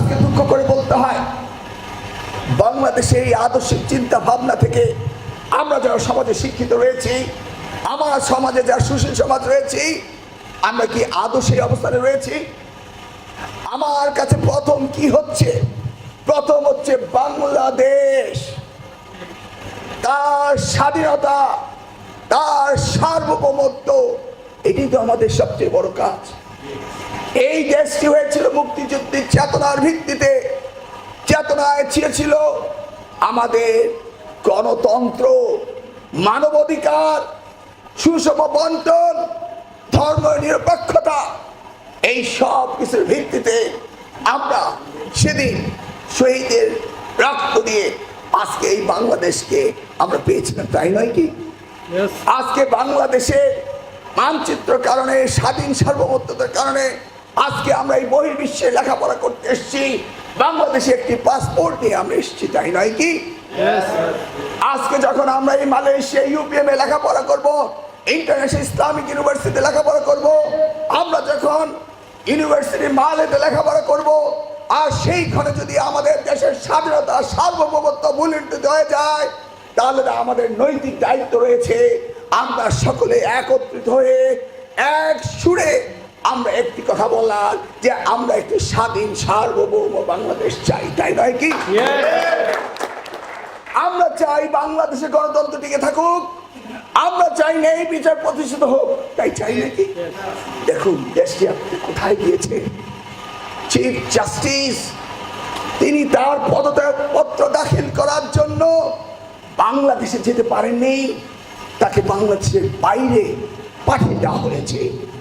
আজকে দুঃখ করে বলতে হয়, বাংলাদেশের এই আদর্শিক চিন্তা ভাবনা থেকে আমরা যারা সমাজে শিক্ষিত রয়েছি, আমার সমাজে যারা সুশীল সমাজ রয়েছি, আমরা কি আদৌ সেই অবস্থানে রয়েছি? আমার কাছে প্রথম কি হচ্ছে? প্রথম হচ্ছে বাংলাদেশ। তার স্বাধীনতা, তার সার্বভৌমত্ব এটি তো আমাদের সবচেয়ে বড় কাজ। এই দেশটি হয়েছিল মুক্তিযুদ্ধের চেতনার ভিত্তিতে। চেতনায় ছিল আমাদের গণতন্ত্র মানবাধিকার সুষম বন্টন ধর্ম নিরপেক্ষতা। এই সব কিছুর ভিত্তিতে আমরা সেদিন শহীদের রক্ত দিয়ে আজকে এই বাংলাদেশকে আমরা পেয়েছিলাম তাই নয় কি? আজকে বাংলাদেশের মানচিত্র কারণে স্বাধীন সার্বভৌমত্বের কারণে আজকে আমরা এই বহির্বিশ্বে লেখাপড়া করতে এসেছি। বাংলাদেশে একটি পাসপোর্ট নিয়ে আমরা এসেছি তাই নয় কি? আজকে যখন আমরা এই মালয়েশিয়া ইউপিএম এ লেখাপড়া করব ইন্টারন্যাশনাল ইসলামিক ইউনিভার্সিটিতে লেখাপড়া করব আমরা যখন ইউনিভার্সিটি মালেতে লেখাপড়া করব আর সেইখানে যদি আমাদের দেশের স্বাধীনতা সার্বভৌমত্ব মূল্যায়িত হয়ে যায় তাহলে আমাদের নৈতিক দায়িত্ব রয়েছে। আমরা সকলে একত্রিত হয়ে এক সুরে আমরা একটি কথা বললাম যে আমরা একটি স্বাধীন সার্বভৌম বাংলাদেশ চাই তাই নয় কি? আমরা চাই বাংলাদেশে গণতন্ত্র টিকে থাকুক। আমরা চাই নেই বিচার প্রতিষ্ঠিত হোক তাই চাই নাকি দেখুন দেশটি আপনি কোথায় গিয়েছে? চিফ জাস্টিস তিনি তার পদত্যাগ পত্র দাখিল করার জন্য বাংলাদেশে যেতে পারেননি। তাকে বাংলাদেশের বাইরে পাঠিয়ে দেওয়া হয়েছে।